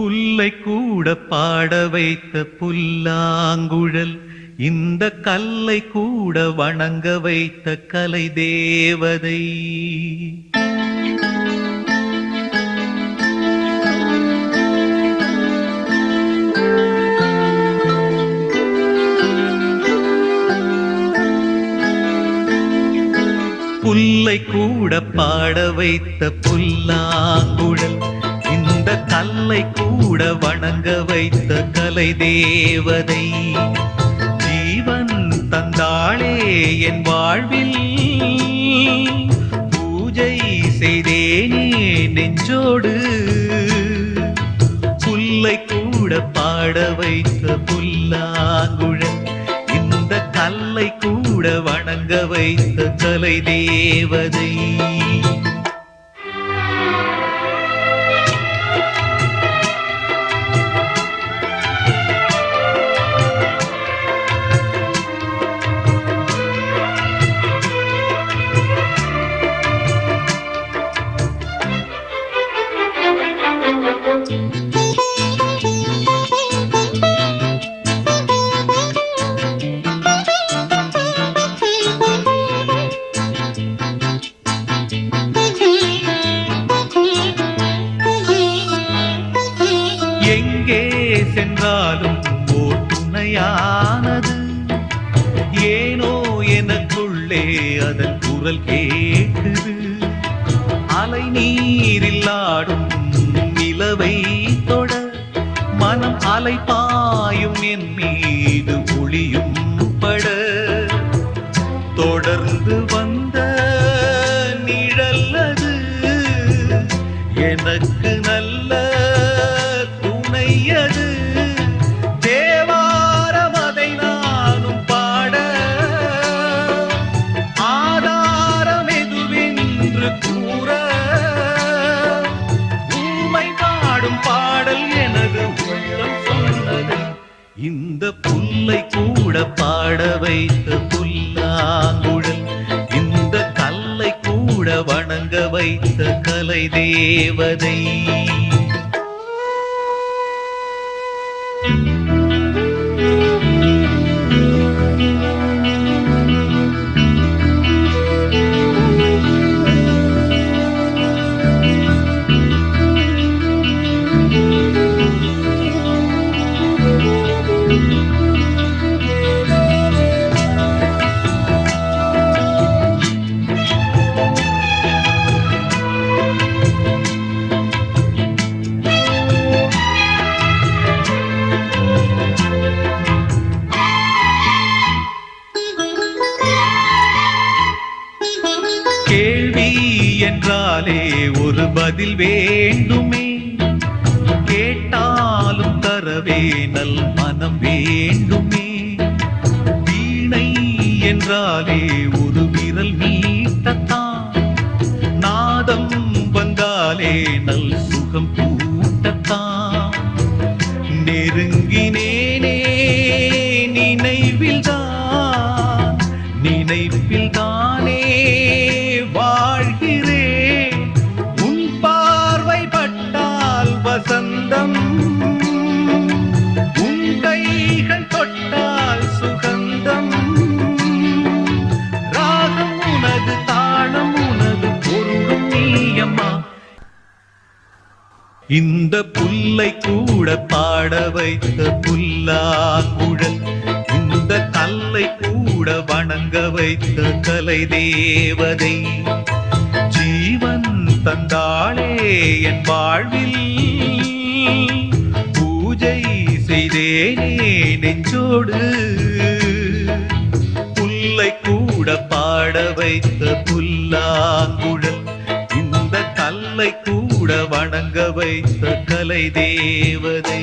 புல்லை கூட பாட வைத்த புல்லாங்குழல் இந்த கல்லை கூட வணங்க வைத்த கலை தேவதை. புல்லை கூட பாட வைத்த புல்லாங்குழல் கொண்ட கல்லை கூட வணங்க வைத்த கலை தேவதை. ஜீவன் தந்தாளே என் வாழ்வில். பூஜை செய்தேனே நெஞ்சோடு. புல்லை கூட பாட வைத்த புல்லாங்குழல் இந்த கல்லை கூட வணங்க வைத்த கலை தேவதை. உள்ளே அதன் குரல் கேட்குது. அலை நீரில் ஆடும் நிலவை தொட மனம் அலை பாயும் என் மீது ஒளியும் பட வைத்த புல்லாங்குழல் இந்த கல்லை கூட வணங்க வைத்த கலை தேவதை. thank you கேள்வி என்றாலே ஒரு பதில் வேண்டுமே. கேட்டாலும் தரவே நல் மனம் வேண்டுமே. வீணை என்றாலே ஒரு விரல் நீட்டத்தான். நாதம் வந்தாலே நல் சுகம் இந்த புல்லை கூட பாட வைத்த புல்லாங்குழல் இந்த கல்லை கூட வணங்க வைத்த கலை தேவதை ஜீவன் தந்தாளே என் வாழ்வில் பூஜை செய்தேனே நெஞ்சோடு. புல்லை கூட பாட வைத்த புல்லாங்குழல் இந்த கல்லை கூட கூட வணங்க வைத்த கலை தேவதை